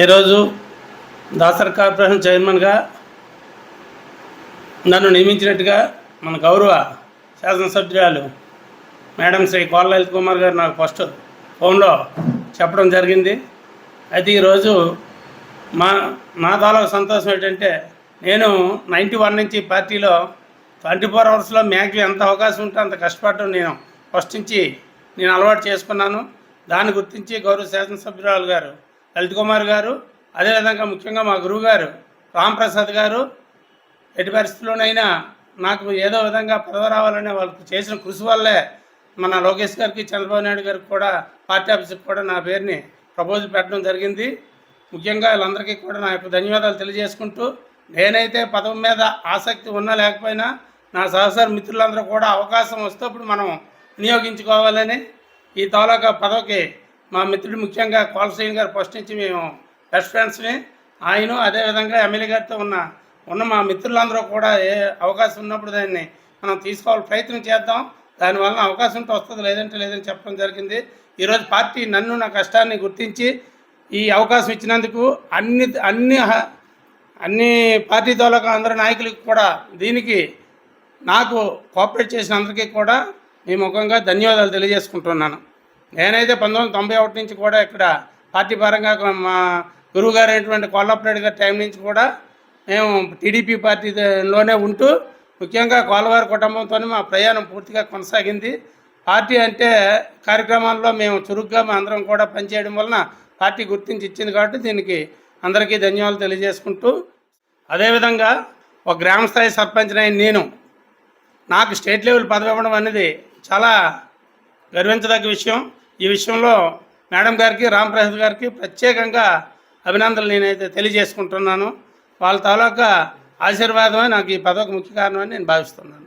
ఈరోజు దాసర్ కార్పొరేషన్ చైర్మన్గా నన్ను నియమించినట్టుగా మన గౌరవ శాసనసభ్యురాలు మేడం శ్రీ కోళ్ళ లలిత్ కుమార్ గారు నాకు ఫస్ట్ ఫోన్లో చెప్పడం జరిగింది. అయితే ఈరోజు మా నా తాలూకు సంతోషం ఏంటంటే నేను నైంటీ వన్ నుంచి పార్టీలో ట్వంటీ ఫోర్ అవర్స్లో మ్యాక్కి ఎంత అవకాశం ఉంటే అంత కష్టపడటం నేను. ఫస్ట్ నుంచి నేను అలవాటు చేసుకున్నాను. దాన్ని గుర్తించి గౌరవ శాసనసభ్యురాలు గారు లలిత్ కుమార్ గారు అదేవిధంగా ముఖ్యంగా మా గురువు గారు రాంప్రసాద్ గారు ఎట్టి పరిస్థితుల్లోనైనా నాకు ఏదో విధంగా పదవి రావాలనే వాళ్ళకి చేసిన కృషి వల్లే మన లోకేష్ గారికి చంద్రబాబు నాయుడు గారికి కూడా పార్టీ ఆఫీస్కి కూడా నా పేరుని ప్రపోజల్ పెట్టడం జరిగింది. ముఖ్యంగా వీళ్ళందరికీ కూడా నా యొక్క ధన్యవాదాలు తెలియజేసుకుంటూ నేనైతే పదవి మీద ఆసక్తి ఉన్నా లేకపోయినా నా సహచర మిత్రులందరూ కూడా అవకాశం వస్తే ఇప్పుడు మనం వినియోగించుకోవాలని ఈ తాలూకా పదవికి మా మిత్రుడు ముఖ్యంగా కోలశ్రీని గారు ఫస్ట్ నుంచి మేము బెస్ట్ ఫ్రెండ్స్ని ఆయన అదేవిధంగా ఎమ్మెల్యే గారితో ఉన్న ఉన్న మా మిత్రులందరూ కూడా ఏ అవకాశం ఉన్నప్పుడు దాన్ని మనం తీసుకోవాలి ప్రయత్నం చేద్దాం. దానివల్ల అవకాశం ఉంటే వస్తుంది లేదంటే లేదని చెప్పడం జరిగింది. ఈరోజు పార్టీ నన్ను నా కష్టాన్ని గుర్తించి ఈ అవకాశం ఇచ్చినందుకు అన్ని అన్ని అన్ని పార్టీ తాలూకా అందరి నాయకులకి కూడా దీనికి నాకు కోఆపరేట్ చేసిన అందరికీ కూడా మీ ముఖంగా ధన్యవాదాలు తెలియజేసుకుంటున్నాను. నేనైతే పంతొమ్మిది వందల తొంభై ఒకటి నుంచి కూడా ఇక్కడ పార్టీ పరంగా మా గురువు గారు అయినటువంటి కొల్లపరెడ్డి గారి టైం నుంచి కూడా మేము టీడీపీ పార్టీలోనే ఉంటూ ముఖ్యంగా కోలవారి కుటుంబంతోనే మా ప్రయాణం పూర్తిగా కొనసాగింది. పార్టీ అంటే కార్యక్రమాల్లో మేము చురుగ్గా మా అందరం కూడా పనిచేయడం వలన పార్టీ గుర్తించి ఇచ్చింది కాబట్టి దీనికి అందరికీ ధన్యవాదాలు తెలియజేసుకుంటూ అదేవిధంగా ఒక గ్రామ స్థాయి సర్పంచ్ నేను నాకు స్టేట్ లెవెల్ పదవి ఇవ్వడం అనేది చాలా గర్వించదగ్గ విషయం. ఈ విషయంలో మేడం గారికి రామప్రసాద్ గారికి ప్రత్యేకంగా అభినందనలు నేనైతే తెలియజేసుకుంటున్నాను. వాళ్ళ తాలూకా ఆశీర్వాదమే నాకు ఈ పదవికి ముఖ్య కారణమని నేను భావిస్తున్నాను.